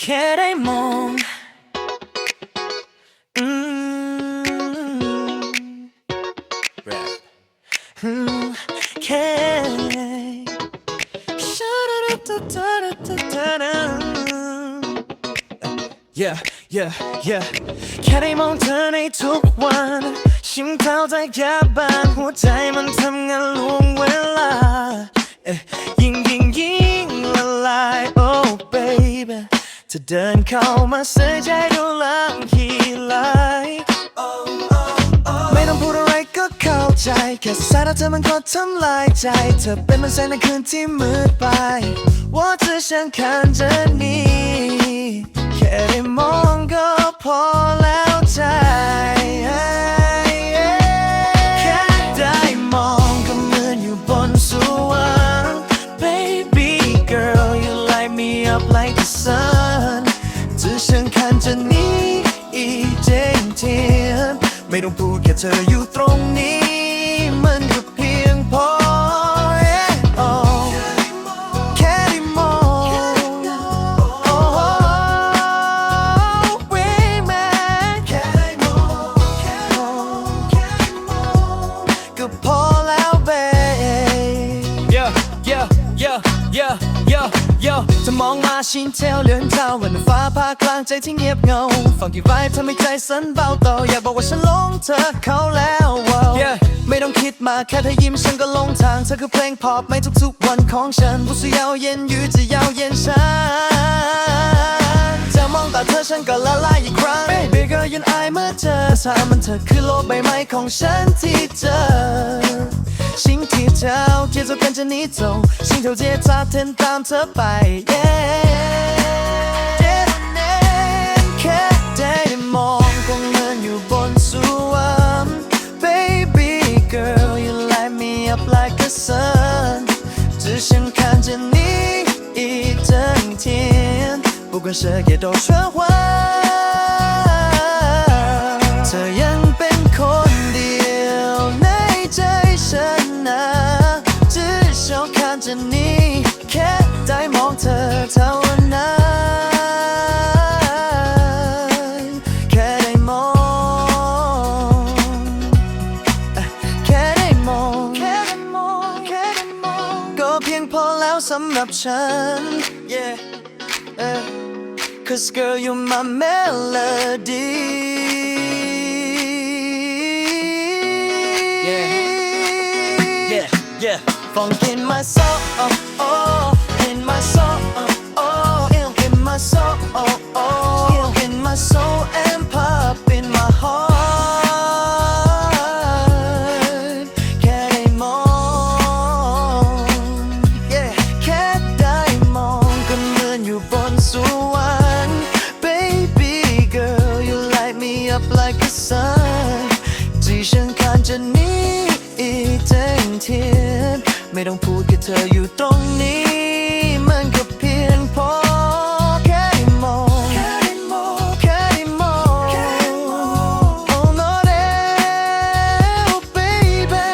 แค่ได้มองอืมอืมแค่ Yeah, yeah, yeah แค่ได้มองเธอในทุกวันชิมเข้าใจแค่บางหัวใจมันทำงานล่วงเวลา จะเดินเข้ามาเสียใจดูลังขีไหลไม่ต้องพูดอะไรก็เข้าใจ แค่สายตาเธอมันก็ทำลายใจ เธอเป็นมันแสงในคืนที่มืดไป ว่าเธอฉันคันจะนี ไม่ต้องพูดแค่เธออยู่ตรงนี้ ชินเทลเลือนเท่าวันฟ้าผ่ากลางใจที่เงียบเงาฟังที่ไวท์ทำให้ใจสั่นเบาต่ออยากบอกว่าฉันหลงเธอเขาแล้วว้าว Yeah ไม่ต้องคิดมาแค่เธอยิ้มฉันก็ลงทาง เธอคือเพลงพอปไม่ทุกๆวันของฉันผู้สยาวเย็นยู่จะยาวเย็นฉันจะมองตาเธอฉันก็ละลายอีกครั้ง Baby girl ยันอายเมื่อเจอสามันเธอคือโลกใบไม้ของฉันที่เจอ 心跳节奏跟着你走心跳节奏在天堂这边耶只想看你一整天不管深夜多喧哗านจะนี้แค่ได้มองเธอเท่านั้นแค่ได้มอง แค่ได้มอง แค่ได้มอง แค่ได้มอง ก็เพียงพอแล้วสำหรับฉัน yeah. Cause girl you're my melody funk in my soul, oh, oh, in my soul, oh, oh, ill in my soul, oh, oh, ill in my soul and pop in my heart. แค่ได้มอง yeah แค่ได้มองก็เหมือนอยู่บนสวรรค์ baby girl you light me up like a sun ที่ฉันคันจะหนี้อีกเต็มที ไม่ต้องพูดกับเธออยู่ตรงนี้ มันก็เพียงพอแค่ได้มองแค่ได้มองแค่ได้มอง Oh no oh, baby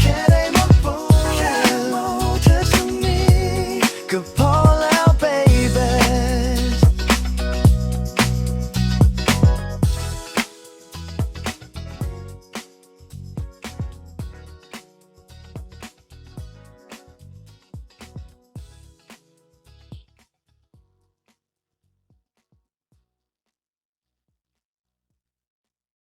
แค่ได้มองแค่ได้มองเธอตรงนี้ก็พอ